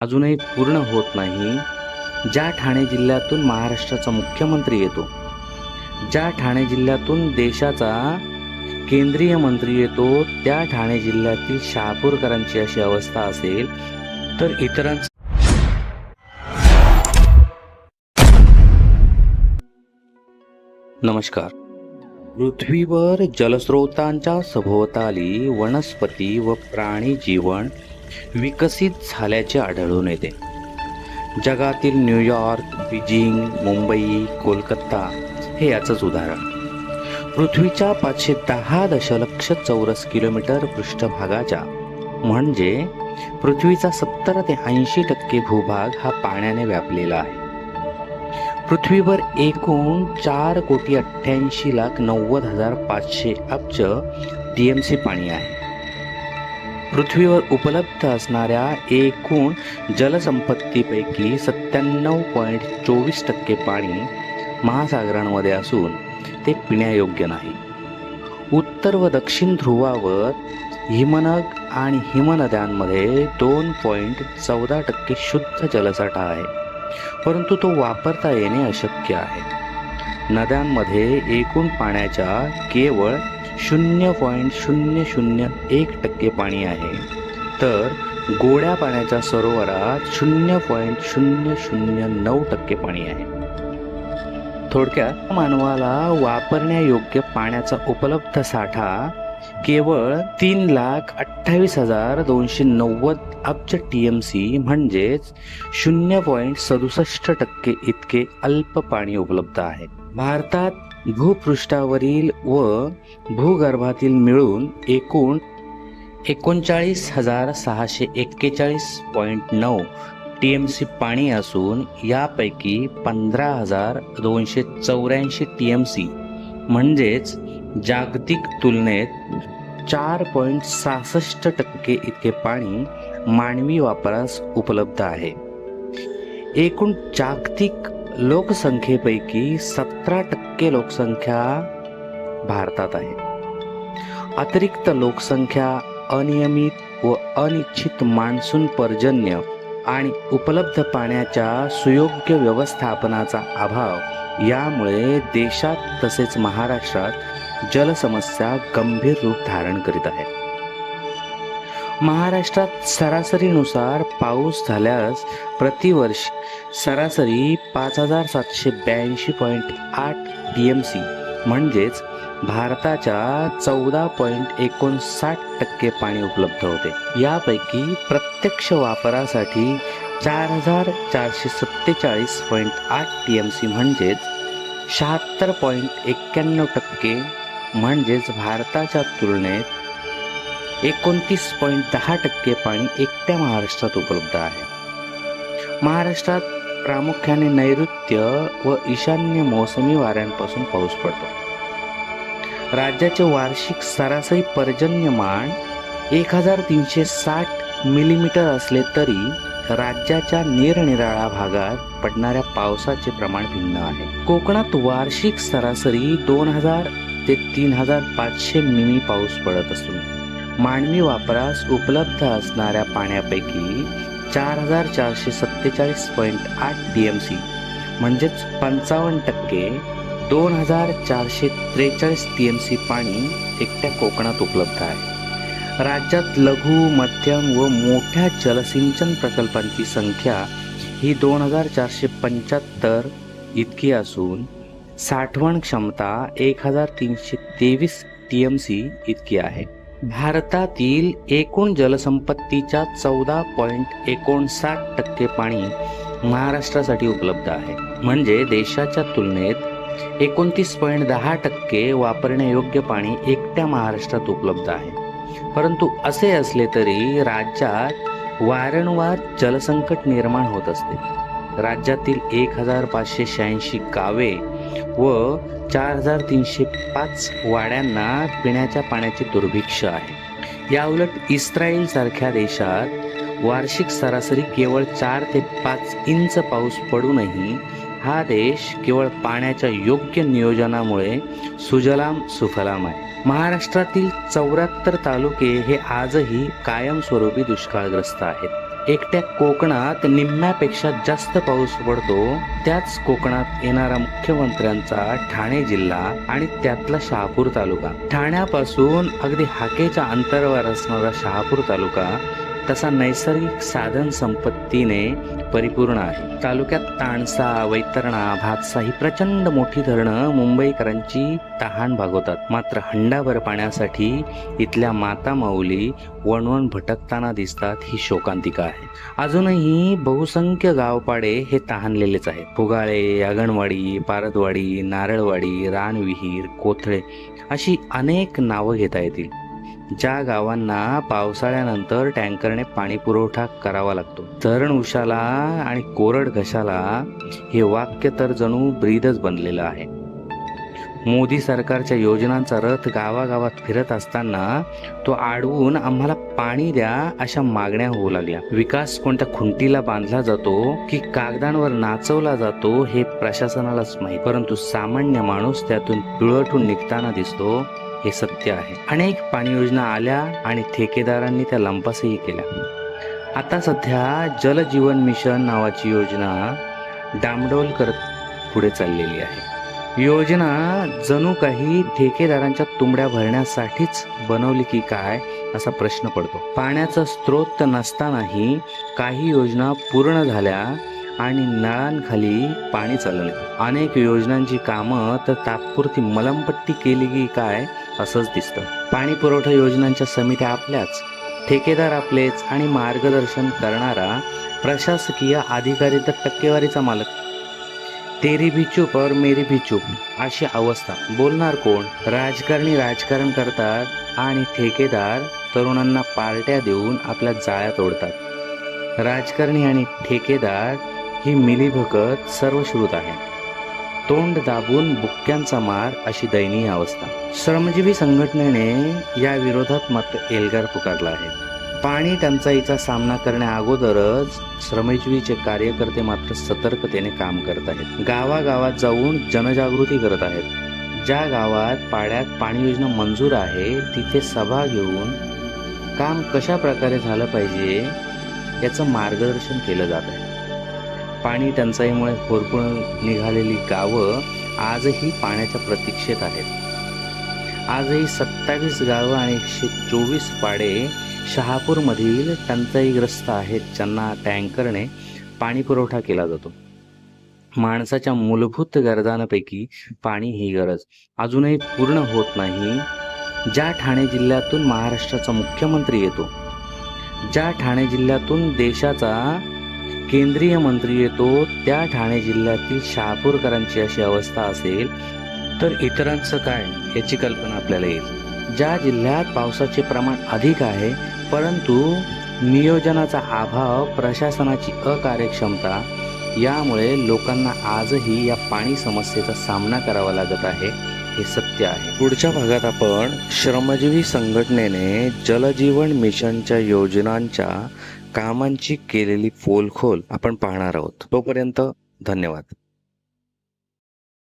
अजूनही पूर्ण होत नाही. ज्या ठाणे जिल्ह्यातून महाराष्ट्राचा मुख्यमंत्री येतो ज्या ठाणे जिल्ह्यातून देशाचा केंद्रीय मंत्री येतो त्या ठाणे जिल्ह्यातील शहापूरकरांची अशी अवस्था असेल तर इतरांच नमस्कार. पृथ्वीवर जलस्रोतांच्या सभोवताली वनस्पती व प्राणी जीवन विकसित झाल्याचे आढळून येते. जगातील न्यूयॉर्क बीजिंग मुंबई कोलकाता हे याचंच उदाहरण. पृथ्वीच्या पाचशे दहा दशलक्ष चौरस किलोमीटर पृष्ठभागाच्या म्हणजे पृथ्वीचा सत्तर ते ऐंशी टक्के भूभाग हा पाण्याने व्यापलेला आहे. पृथ्वीवर एकूण चार कोटी अठ्ठ्याऐंशी लाख नव्वद हजार पाचशे अब्ज टी एम सी पाणी आहे. पृथ्वीवर उपलब्ध असणाऱ्या एकूण जलसंपत्तीपैकी सत्त्याण्णव पॉईंट चोवीस टक्के पाणी महासागरांमध्ये असून ते पिण्यायोग्य नाही. उत्तर व दक्षिण ध्रुवावर हिमनग आणि हिमनद्यांमध्ये दोन पॉईंट चौदा टक्के शुद्ध जलसाठा आहे परंतु तो वापरता येणे अशक्य आहे. नद्यांमध्ये एकूण पाण्याच्या केवळ शून्य पॉईंट शून्य शून्य एक टक्के पाणी आहे. तर गोड्या पाण्याच्या सरोवरात शून्य पॉईंट शून्य शून्य नऊ टक्के पाणी आहे. थोडक्यात मानवाला वापरण्यायोग्य पाण्याचा उपलब्ध साठा केवळ तीन लाख अठ्ठावीस हजार दोनशे नव्वद अब्ज टी एम सी म्हणजेच शून्य पॉईंट सदुसष्ट टक्के इतके अल्प पाणी उपलब्ध आहे. भारतात भूपृष्ठावरील व भूगर्भातील मिळून एकूण एकोणचाळीस हजार सहाशे एक्केचाळीस पॉईंट नऊ टी एम सी पाणी असून यापैकी पंधरा हजार दोनशे चौऱ्याऐंशी टी एम सी म्हणजेच जागतिक तुलनेत चार पॉईंट सहासष्ट टक्के इतके पाणी मानवी वापरास उपलब्ध आहे. एकूण जागतिक लोकसंख्येपैकी सतरा टक्के लोकसंख्या भारतात आहे. अतिरिक्त लोकसंख्या अनियमित व अनिश्चित मान्सून पर्जन्य आणि उपलब्ध पाण्याच्या सुयोग्य व्यवस्थापनाचा अभाव यामुळे देशात तसेच महाराष्ट्रात जलसमस्या गंभीर रूप धारण करीत आहे. महाराष्ट्रात सरासरीनुसार पाऊस झाल्यास प्रतिवर्ष सरासरी पाच हजार सातशे ब्याऐंशी पॉईंट आठ टी एम सी म्हणजेच भारताच्या चौदा पॉईंट एकोणसाठ टक्के पाणी उपलब्ध होते. यापैकी प्रत्यक्ष वापरासाठी चार हजार चारशे सत्तेचाळीस पॉईंट आठ टी एम सी म्हणजेच शहात्तर पॉईंट एक्क्याण्णव टक्के म्हणजेच भारताच्या तुलनेत एकोणतीस पॉईंट दहा टक्के पाणी एकट्या महाराष्ट्रात उपलब्ध आहे. महाराष्ट्रात प्रामुख्याने नैऋत्य व ईशान्य मोसमी वाऱ्यांपासून पाऊस पडतो. राज्याचे वार्षिक सरासरी पर्जन्यमान एक हजार तीनशे साठ मिलीमीटर असले तरी राज्याच्या निरनिराळ्या भागात पडणाऱ्या पावसाचे प्रमाण भिन्न आहे. कोकणात वार्षिक सरासरी दोन हजार ते तीन हजार पाचशे मिमी पाऊस पडत असून मानवी वापरास उपलब्ध असणाऱ्या पाण्यापैकी चार हजार चारशे सत्तेचाळीस पॉईंट आठ टी एम सी म्हणजेच पंचावन्न टक्के दोन हजार चारशे त्रेचाळीस टी एम सी पाणी एकट्या कोकणात उपलब्ध आहे. राज्यात लघु मध्यम व मोठ्या जलसिंचन प्रकल्पांची संख्या ही दोन हजार चारशे पंच्याहत्तर इतकी असून साठवण क्षमता एक हजार तीनशे तेवीस टी एम सी इतकी आहे. भारतातील एकूण जलसंपत्तीच्या चौदा पॉईंट एकोणसाठ टक्के पाणी महाराष्ट्रासाठी उपलब्ध आहे. म्हणजे देशाच्या तुलनेत एकोणतीस पॉईंट दहा टक्के वापरण्यायोग्य पाणी एकट्या महाराष्ट्रात उपलब्ध आहे. परंतु असे असले तरी राज्यात वारंवार जलसंकट निर्माण होत असते. राज्यातील एक हजार पाचशे शहाऐंशी गावे व चार हजार तीनशे पाच वाड्यांना पिण्याच्या पाण्याचे दुर्भिक्ष आहे. याउलट इस्रायल सारख्या देशात वार्षिक सरासरी केवळ चार ते पाच इंच पाऊस पडूनही हा देश केवळ पाण्याच्या योग्य नियोजनामुळे सुजलाम सुफलाम आहे. महाराष्ट्रातील चौऱ्याहत्तर तालुके हे आजही कायमस्वरूपी दुष्काळग्रस्त आहेत. एकट्या कोकणात निम्म्यापेक्षा जास्त पाऊस पडतो त्याच कोकणात येणारा मुख्यमंत्र्यांचा ठाणे जिल्हा आणि त्यातला शहापूर तालुका. ठाण्यापासून अगदी हाकेच्या अंतरावर असणारा शहापूर तालुका तसा नैसर्गिक साधन संपत्तीने परिपूर्ण आहे. तालुक्यात ताणसा वैतरणा भातसा ही प्रचंड मोठी धरणं मुंबईकरांची तहान भागवतात. मात्र हंडाभर पाण्यासाठी इथल्या माता माऊली वणवण भटकताना दिसतात ही शोकांतिका आहे. अजूनही बहुसंख्य गावपाडे हे तहानलेलेच आहेत. फुगाळे अगणवाडी पारदवाडी नारळवाडी रानविहीर कोथळे अशी अनेक नावं घेता येतील. ज्या गावांना पावसाळ्यानंतर टँकरने पाणी पुरवठा करावा लागतो. धरण उशाला आणि कोरड घशाला हे वाक्य तर जणू ब्रीदच बनलेलं आहे. मोदी सरकारच्या योजनांचा रथ गावागावात फिरत असताना तो आडवून आम्हाला पाणी द्या अशा मागण्या होऊ लागल्या. विकास कोणत्या खुंटीला बांधला जातो की कागदांवर नाचवला जातो हे प्रशासनालाच माहीत. परंतु सामान्य माणूस त्यातून पिळवटून निघताना दिसतो हे सत्य आहे. अनेक पाणी योजना आल्या आणि ठेकेदारांनी त्या लंपासही केल्या. आता सध्या जलजीवन मिशन नावाची योजना डामडौल करत पुढे चाललेली आहे. योजना जणू काही ठेकेदारांच्या तुंबड्या भरण्यासाठीच बनवली की काय असा प्रश्न पडतो. पाण्याचा स्रोत नसतानाही काही योजना पूर्ण झाल्या आणि नळांखाली पाणी चालले अनेक योजनांची कामं तर तात्पुरती मलमपट्टी केली की काय असंच दिसतं. पाणी पुरवठा योजनांच्या समित्या आपल्याच ठेकेदार आपलेच आणि मार्गदर्शन करणारा प्रशासकीय अधिकारी तर टक्केवारीचा मालक. तेरी भी चूप और मेरी भी चूप अशी अवस्था. बोलणार कोण? राजकारणी राजकारण करतात आणि ठेकेदार तरुणांना पार्ट्या देऊन आपल्या जाळ्यात ओढतात राजकारणी आणि ठेकेदार ही मिलीभगत सर्वश्रुत आहे. तोंड दाबून बुक्क्यांचा मार अशी दयनीय अवस्था. श्रमजीवी संघटनेने या विरोधात मात्र एल्गार पुकारला आहे. पाणी टंचाईचा सामना करण्या अगोदरच श्रमजीवीचे कार्यकर्ते मात्र सतर्कतेने काम करत आहेत. गावागावात जाऊन जनजागृती करत आहेत. ज्या गावात पाड्यात पाणी योजना मंजूर आहे तिथे सभा घेऊन काम कशा प्रकारे झालं पाहिजे याचं मार्गदर्शन केलं जात आहे. पाणी टंचाईमुळे होरपून निघालेली गावं आजही पाण्याच्या प्रतीक्षेत आहेत. आजही सत्तावीस गावं आणि एकशे चोवीस पाडे शहापूरमधील टंचाईग्रस्त आहेत ज्यांना टँकरने पाणी पुरवठा केला जातो. माणसाच्या मूलभूत गरजांपैकी पाणी ही गरज अजूनही पूर्ण होत नाही ज्या ठाणे जिल्ह्यातून महाराष्ट्राचा मुख्यमंत्री येतो ज्या ठाणे जिल्ह्यातून देशाचा केंद्रीय मंत्री येतो त्या ठाणे जिल्ह्यातील शहापूरकरांची अशी अवस्था असेल तर इतरांचं काय याची कल्पना आपल्याला येईल. ज्या जिल्ह्यात पावसाचे प्रमाण अधिक आहे परंतु नियोजनाचा अभाव प्रशासनाची अकार्यक्षमता यामुळे लोकांना आजही या पाणी समस्येचा सामना करावा लागत आहे हे सत्य आहे. पुढच्या भागात आपण श्रमजीवी संघटनेने जलजीवन मिशनच्या योजनांच्या कामांची केलेली फोलखोल आपण पाहणार आहोत. तोपर्यंत धन्यवाद.